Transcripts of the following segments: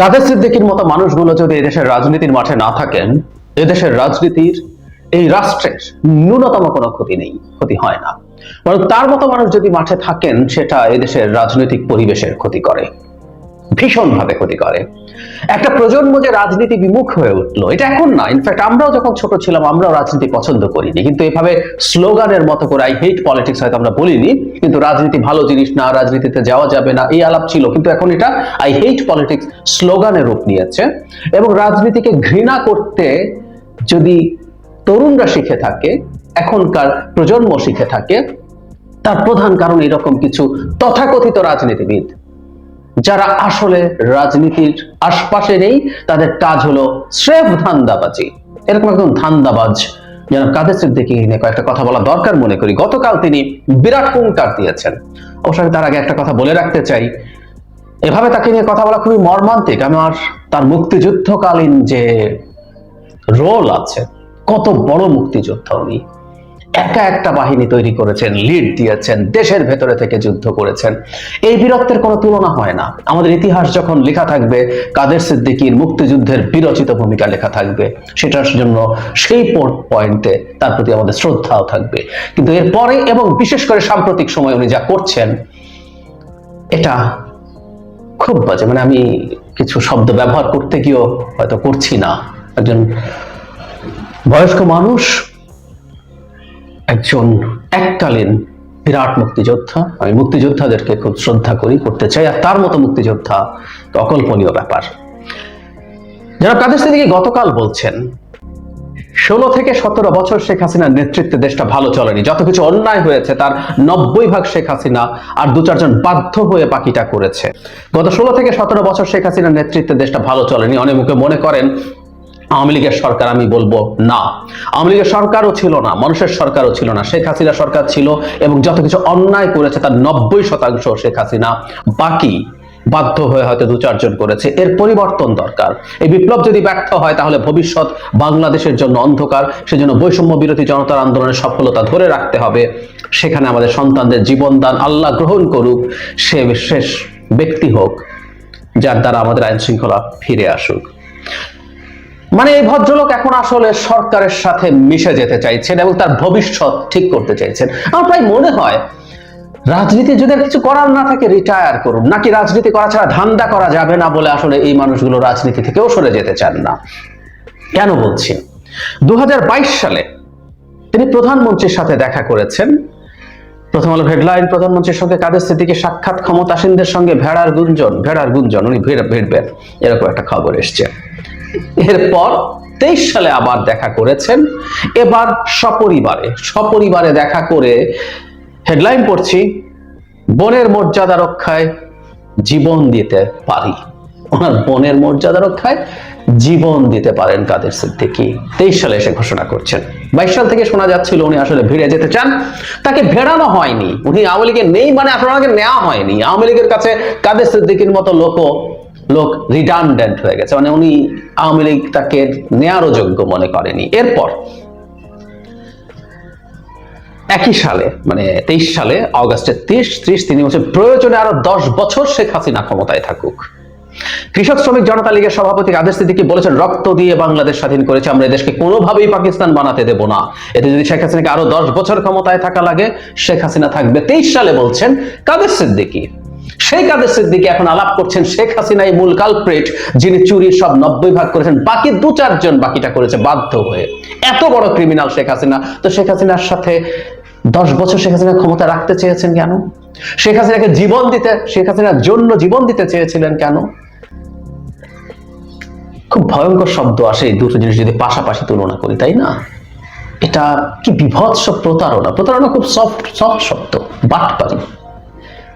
কাদের সিদ্দিকির মতো মানুষগুলো যদি এদেশের রাজনীতির মাঠে না থাকেন, এদেশের রাজনীতির এই রাষ্ট্রের ন্যূনতম কোনো ক্ষতি নেই, ক্ষতি হয় না। তার মতো মানুষ যদি মাঠে থাকেন, সেটা এদেশের রাজনৈতিক পরিবেশের ক্ষতি করে। ভীষণভাবে ক্ষতি করে। একটা প্রজন্ম যে রাজনীতি বিমুখ হয়ে উঠল, এটা এখন না। ইনফ্যাক্ট আমরাও যখন ছোট ছিলাম, আমরাও রাজনীতি পছন্দ করিনি। কিন্তু এভাবে স্লোগানের মতো করে আই হেট পলিটিক্স হয়তো আমরা বলিনি, কিন্তু রাজনীতি ভালো জিনিস না, রাজনীতিতে যাওয়া যাবে না, এই আলাপ ছিল। কিন্তু এখন এটা আই হেট পলিটিক্স স্লোগানের রূপ নিয়েছে। এবং রাজনীতিকে ঘৃণা করতে যদি তরুণরা শিখে থাকে, এখনকার প্রজন্ম শিখে থাকে, তার প্রধান কারণ এরকম কিছু তথাকথিত রাজনীতিবিদ যারা আসলে রাজনীতির আশপাশে নেই তাদের কাজ হলো স্রেফ ধান্দাবাজি। এরকম একদম ধান্দাবাজ যেন কাদের সিদ্দিকি নিয়ে কয়েকটা কথা বলা দরকার মনে করি। গতকাল তিনি বিরাট হুঙ্কার দিয়েছেন। অবশ্য আমি তার আগে একটা কথা বলে রাখতে চাই। এভাবে তাকে নিয়ে কথা বলা খুবই মর্মান্তিক। আমার তার মুক্তিযুদ্ধকালীন যে রোল আছে, কত বড় মুক্তিযোদ্ধা উনি। একা একটা বাহিনী তৈরি করেছেন লিড দিয়েছেন, দেশের ভেতরে থেকে যুদ্ধ করেছেন। এই বীরত্বের কোনো তুলনা হয় না। আমাদের ইতিহাস যখন লেখা থাকবে, কাদের সিদ্দিকীর মুক্তিযুদ্ধের বিরচিত ভূমিকা লেখা থাকবে, সেটার জন্য সেই পয়েন্টে তার প্রতি আমাদের শ্রদ্ধাও থাকবে। কিন্তু এরপরে এবং বিশেষ করে সাম্প্রতিক সময় উনি যা করছেন, এটা খুব বাজে। মানে আমি কিছু শব্দ ব্যবহার করতে গিয়েও হয়তো করছি না। একজন বয়স্ক মানুষ একজন এককালীন বিরাট মুক্তিযোদ্ধা। আমি মুক্তিযোদ্ধাদেরকে খুব শ্রদ্ধা করি, করতে চাই, আর তার মতো মুক্তিযোদ্ধা তো অকল্পনীয় ব্যাপার। যারা কাদের সিদ্দিকী গতকাল বলছেন, ষোলো থেকে সতেরো বছর শেখ হাসিনার নেতৃত্বে দেশটা ভালো চলেনি, যত কিছু অন্যায় হয়েছে তার নব্বই ভাগ শেখ হাসিনা আর দু চারজন বাধ্য হয়ে বাকিটা করেছে। গত ষোলো থেকে সতেরো বছর শেখ হাসিনার নেতৃত্বে দেশটা ভালো চলেনি, অনেক মুখে মনে করেন আওয়ামী লীগের সরকার আমি বলব না। আওয়ামী লীগের সরকারও ছিল না, মানুষের সরকারও ছিল না। শেখ হাসিনা সরকার ছিল এবং যত কিছু অন্যায় করেছে তার নব্বই শতাংশ শেখ হাসিনা। বাকি বাধ্য হয়ে হয়তো দু চারজন করেছে। এর পরিবর্তন দরকার। এই বিপ্লব যদি ব্যর্থ হয়, তাহলে ভবিষ্যৎ বাংলাদেশের জন্য অন্ধকার। সেজন্য বৈষম্য বিরোধী জনতার আন্দোলনের সফলতা ধরে রাখতে হবে। সেখানে আমাদের সন্তানদের জীবনদান আল্লাহ গ্রহণ করুক। সে শেষ ব্যক্তি হোক, যার দ্বারা আমাদের আইন শৃঙ্খলা ফিরে আসুক। মানে এই ভদ্রলোক এখন আসলে সরকারের সাথে মিশে যেতে চাইছেন এবং তার ভবিষ্যৎ ঠিক করতে চাইছেন। আমার প্রায় মনে হয় রাজনীতি যদি কিছু করার না থাকে রিটায়ার করুন। নাকি রাজনীতি করা ছাড়া ধান্দা করা যাবে না বলে আসলে এই মানুষগুলো রাজনীতি থেকেও সরে যেতে চান না? কেন বলছি? দু হাজার বাইশ সালে তিনি প্রধানমন্ত্রীর সাথে দেখা করেছেন। প্রথম আলো হেডলাইন, প্রধানমন্ত্রীর সঙ্গে কাদের স্থিতিকে সাক্ষাৎ ক্ষমতাসীনদের সঙ্গে ভেড়ার গুঞ্জন ভেড়ার গুঞ্জন, উনি ভিড় ভিড়বেন। এরকম একটা খবর এসছে। এরপর তেইশ সালে আবার দেখা করেছেন। এবার সপরিবারে সপরিবারে দেখা করে হেডলাইন পড়ছি, বনের মর্যাদা রক্ষায় জীবন দিতে পারি। ওনার বনের মর্যাদা রক্ষায় জীবন দিতে পারেন কাদের সিদ্দিকি। তেইশ সালে এসে ঘোষণা করছেন। বাইশ সাল থেকে শোনা যাচ্ছিল উনি আসলে ভিড়ে যেতে চান। তাকে ভেড়ানো হয়নি। উনি আওয়ামী লীগে নেই মানে ওনাকে নেওয়া হয়নি। আওয়ামী লীগের কাছে কাদের সিদ্দিকির মতো লোক লোক রিডান্ডেন্ট হয়ে গেছে। মানে উনি আওয়ামী লীগ তাকে নেয়ারও যোগ্য মনে করেনি। এরপর একই সালে মানে তেইশ সালে অগাস্টের তিরিশ, ত্রিশ, তিনি বলছেন প্রয়োজনে আরও দশ বছর শেখ হাসিনা ক্ষমতায় থাকুক। কৃষক শ্রমিক জনতা লীগের সভাপতি কাদের সিদ্দিকি বলেছেন, রক্ত দিয়ে বাংলাদেশ স্বাধীন করেছে, আমরা দেশকে কোনোভাবেই পাকিস্তান বানাতে দেব না। এতে যদি শেখ হাসিনাকে আরও দশ বছর ক্ষমতায় থাকা লাগে, শেখ হাসিনা থাকবে। তেইশ সালে বলছেন কাদের সিদ্দিকি? সেই কাদের সিদ্দিকি এখন আলাপ করছেন শেখ হাসিনাই মূল কালপ্রেট যিনি চুরির সব নব্বই ভাগ করেছেন, বাকি দু চারজন বাকিটা করেছে বাধ্য হয়ে। এত বড় ক্রিমিনাল শেখ হাসিনা। তো শেখ হাসিনার সাথে দশ বছর শেখ হাসিনা ক্ষমতা রাখতে চেয়েছেন কেন? শেখ হাসিনাকে জীবন দিতে, শেখ হাসিনার জন্য জীবন দিতে চেয়েছিলেন কেন? খুব ভয়ঙ্কর শব্দ আসে এই দুটো জিনিস যদি পাশাপাশি তুলনা করি, তাই না? এটা কি বিভৎস প্রতারণা? প্রতারণা খুব সফট সফট শব্দ, বাটপারি।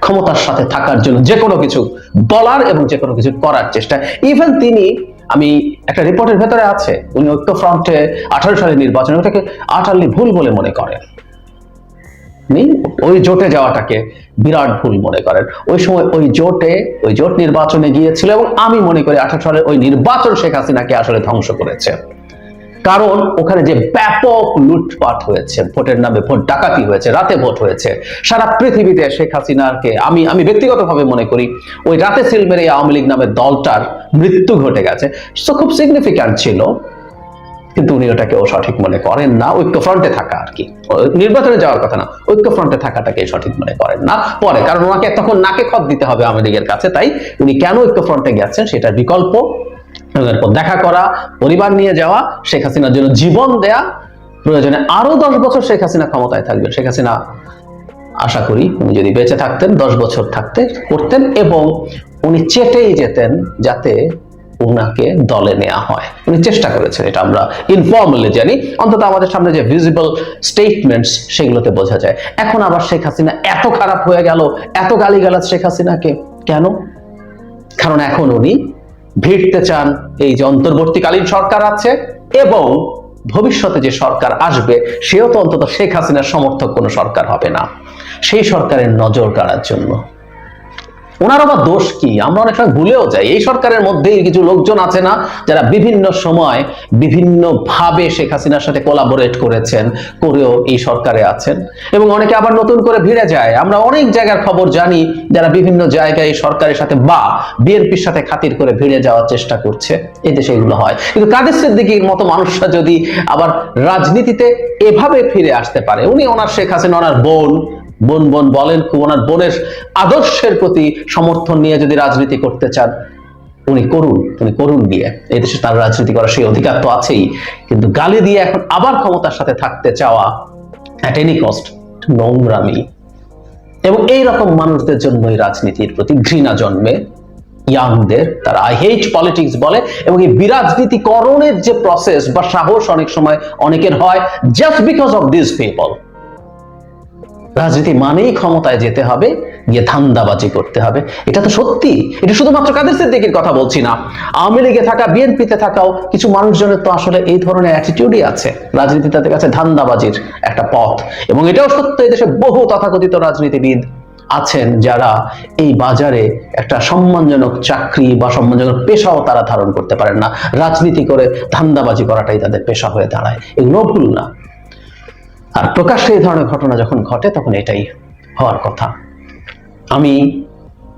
ক্ষমতার সাথে থাকার জন্য যে কোনো কিছু বলার এবং যে কোনো কিছু করার চেষ্টা। ইভেন তিনি, আমি একটা রিপোর্টের ভেতরে আছে, উনি ঐক্য ফ্রন্টে আঠারো সালের নির্বাচনে, ওটাকে আটারলি ভুল বলে মনে করেন। ওই জোটে যাওয়াটাকে বিরাট ভুল মনে করেন। ওই সময় ওই জোটে, ওই জোট নির্বাচনে গিয়েছিল এবং আমি মনে করি আঠারো সালের ওই নির্বাচন শেখ হাসিনাকে আসলে ধ্বংস করেছে। কারণ ওখানে যে ব্যাপক লুটপাট হয়েছে, ভোটের নামে ভোট ডাকাতি হয়েছে, রাতে ভোট হয়েছে, সারা পৃথিবীতে শেখ হাসিনাকে আমি আমি ব্যক্তিগতভাবে মনে করি, ওই রাতে সিল মেরে এই আওয়ামী লীগ নামের দলটার মৃত্যু ঘটে গেছে। সো খুব সিগনিফিক্যান্ট ছিল, কিন্তু উনি ওটাকেও সঠিক মনে করেন না ঐক্য ফ্রন্টে থাকা আর কি। নির্বাচনে যাওয়ার কথা না ঐক্য ফ্রন্টে থাকাটাকে সঠিক মনে করেন না। পরে, কারণ ওনাকে তখন নাকে খত দিতে হবে আওয়ামী লীগের কাছে, তাই উনি কেন ঐক্য ফ্রন্টে গেছেন, সেটার বিকল্প এরপর দেখা করা, পরিবার নিয়ে যাওয়া, শেখ হাসিনার জন্য জীবন দেয়া, প্রয়োজনে আরও দশ বছর শেখ হাসিনা ক্ষমতায় থাকবেন। শেখ হাসিনা আশা করি উনি যদি বেঁচে থাকতেন, দশ বছর থাকতে করতেন এবং উনি চেটেই যেতেন যাতে উনাকে দলে নেওয়া হয়। উনি চেষ্টা করেছেন এটা, আমরা ইনফর্মালি জানি। অন্তত আমাদের সামনে যে ভিজিবল স্টেটমেন্টস সেগুলোতে বোঝা যায়। এখন আবার শেখ হাসিনা এত খারাপ হয়ে গেল, এত গালিগালাজ শেখ হাসিনাকে। কেন? কারণ এখন উনি ভিড়তে চান এই যে অন্তর্বর্তীকালীন সরকার আছে এবং ভবিষ্যতে যে সরকার আসবে, সেও তো অন্তত শেখ হাসিনার সমর্থক কোনো সরকার হবে না। সেই সরকারের নজর কাড়ার জন্য। ওনার আবার দোষ কি? আমরা অনেক সময় ভুলেও যাই। এই সরকারের মধ্যেই কিছু লোকজন আছে না, যারা বিভিন্ন সময় বিভিন্ন ভাবে শেখ হাসিনার সাথে কোলাবোরেট করেছেন, করেও এই সরকারে আছেন। এবং অনেকে আবার নতুন করে ভিড়ে যায়। আমরা অনেক জায়গার খবর জানি, যারা বিভিন্ন জায়গায় সরকারের সাথে বা বিএনপির সাথে খাতির করে ভিড়ে যাওয়ার চেষ্টা করছে। দেশে এগুলো হয়। কিন্তু কাদের সিদ্দিকির মতো মানুষরা যদি আবার রাজনীতিতে এভাবে ফিরে আসতে পারে? উনি ওনার শেখ হাসিনা, ওনার বোন বোন বোন বলেন ওনার বোনের আদর্শের প্রতি সমর্থন নিয়ে যদি রাজনীতি করতে চান, উনি করুন উনি করুন দিয়ে এই দেশে তার রাজনীতি করার সেই অধিকার তো আছেই। কিন্তু গালি দিয়ে এখন আবার ক্ষমতার সাথে থাকতে চাওয়া অ্যাট এনি কস্ট নোংরামি। এবং এই রকম মানুষদের জন্যই রাজনীতির প্রতি ঘৃণা জন্মে। ইয়াংদের তারা আই হেট পলিটিক্স বলে, এবং এই বিরাজনীতিকরণের যে প্রসেস বা সাহস অনেক সময় অনেকের হয় just because of this people রাজনীতি মানেই ক্ষমতায় যেতে হবে, গিয়ে ধান্দাবাজি করতে হবে। এটা তো সত্যি। এটা শুধুমাত্র কাদের সিদ্দিকির কথা বলছি না। আওয়ামী লীগে থাকা, বিএনপিতে থাকাও কিছু মানুষজনের তো আসলে এই ধরনের অ্যাটিটিউডই আছে। রাজনীতি তাদের কাছে ধান্দাবাজির একটা পথ। এবং এটাও সত্য দেশে বহু তথাকথিত রাজনীতিবিদ আছেন যারা এই বাজারে একটা সম্মানজনক চাকরি বা সম্মানজনক পেশাও তারা ধারণ করতে পারেন না। রাজনীতি করে ধান্দাবাজি করাটাই তাদের পেশা হয়ে দাঁড়ায়। এগুলো ভুল না। আর প্রকাশ্যে এই ধরনের ঘটনা যখন ঘটে, তখন এটাই হওয়ার কথা। আমি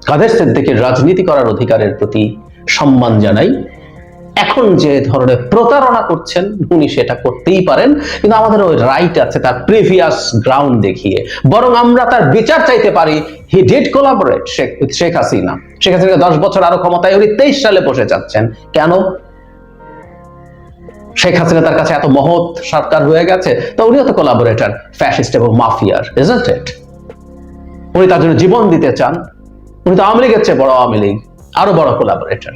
কাদের সিদ্দিকের রাজনীতি করার অধিকারের প্রতি সম্মান জানাই। এখন যে ধরনের প্রতারণা করছেন, উনি সেটা করতেই পারেন, কিন্তু আমাদের ওই রাইট আছে, তার প্রিভিয়াস গ্রাউন্ড দেখিয়ে। বরং আমরা তার বিচার চাইতে পারি। He did collaborate Sheikh Sheikh Hasina. Sheikh Hasina দশ বছর আরও ক্ষমতায় উনি তেইশ সালে বসে যাচ্ছেন। কেন? শেখ হাসিনা তার কাছে এত মহৎ সরকার হয়ে গেছে, তো উনিও তো কোলাবোরেটর ফ্যাসিস্ট এবং মাফিয়ার ইজন্ট ইট উনি তার জন্য জীবন দিতে চান, উনি তো আওয়ামী লীগের চেয়ে বড় আওয়ামী লীগ, আরও বড় কোলাবোরেটর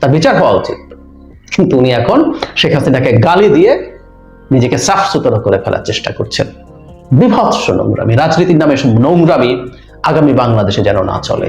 তার বিচার হওয়া উচিত। কিন্তু উনি এখন শেখ হাসিনাকে গালি দিয়ে নিজেকে সাফ সুতরো করে ফেলার চেষ্টা করছেন। বিভৎস নোংরামি, রাজনীতির নামে নোংরামি আগামী বাংলাদেশে যেন না চলে।